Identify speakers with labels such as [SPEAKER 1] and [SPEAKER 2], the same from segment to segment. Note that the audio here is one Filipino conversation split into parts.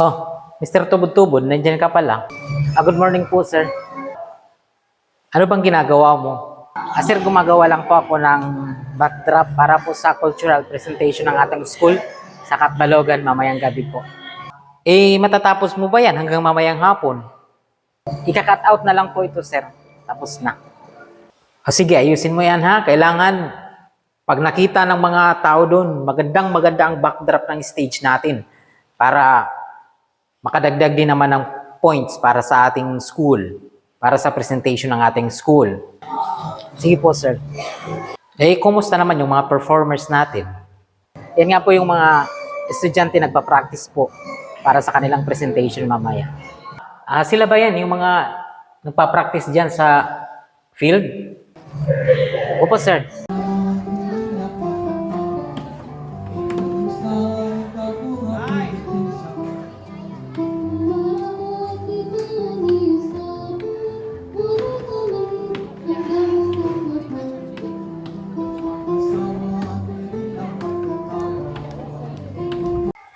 [SPEAKER 1] Oh, Mr. Tubod-Tubod, nandiyan ka pala. Ah, good morning po, sir. Ano bang ginagawa mo? Ah, sir, gumagawa lang po ako ng backdrop para po sa cultural presentation ng ating school sa Katbalogan mamayang gabi po. Eh, matatapos mo ba yan hanggang mamayang hapon? Ika-cut out na lang po ito, sir. Tapos na. O sige, ayusin mo yan ha. Kailangan, pag nakita ng mga tao doon, magandang maganda ang backdrop ng stage natin para makadagdag din naman ng points para sa ating school, para sa presentation ng ating school. Sige po, sir. Eh, kumusta naman yung mga performers natin? Yan nga po yung mga estudyante nagpa-practice po para sa kanilang presentation mamaya. Ah, sila ba yan, yung mga nagpa-practice dyan sa field? Opo, sir.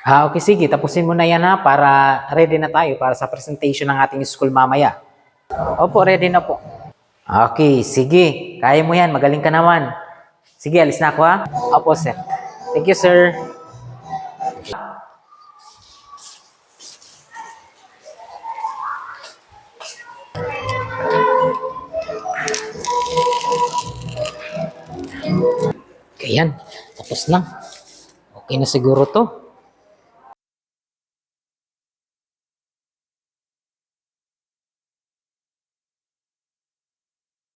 [SPEAKER 1] Ah, okay, sige. Tapusin mo na yan ha para ready na tayo para sa presentation ng ating school mamaya. Opo, ready na po. Okay, sige. Kaya mo yan. Magaling ka naman. Sige, alis na ako ha. Opo, sir. Thank you, sir. Kaya yan. Tapos na. Okay na siguro to.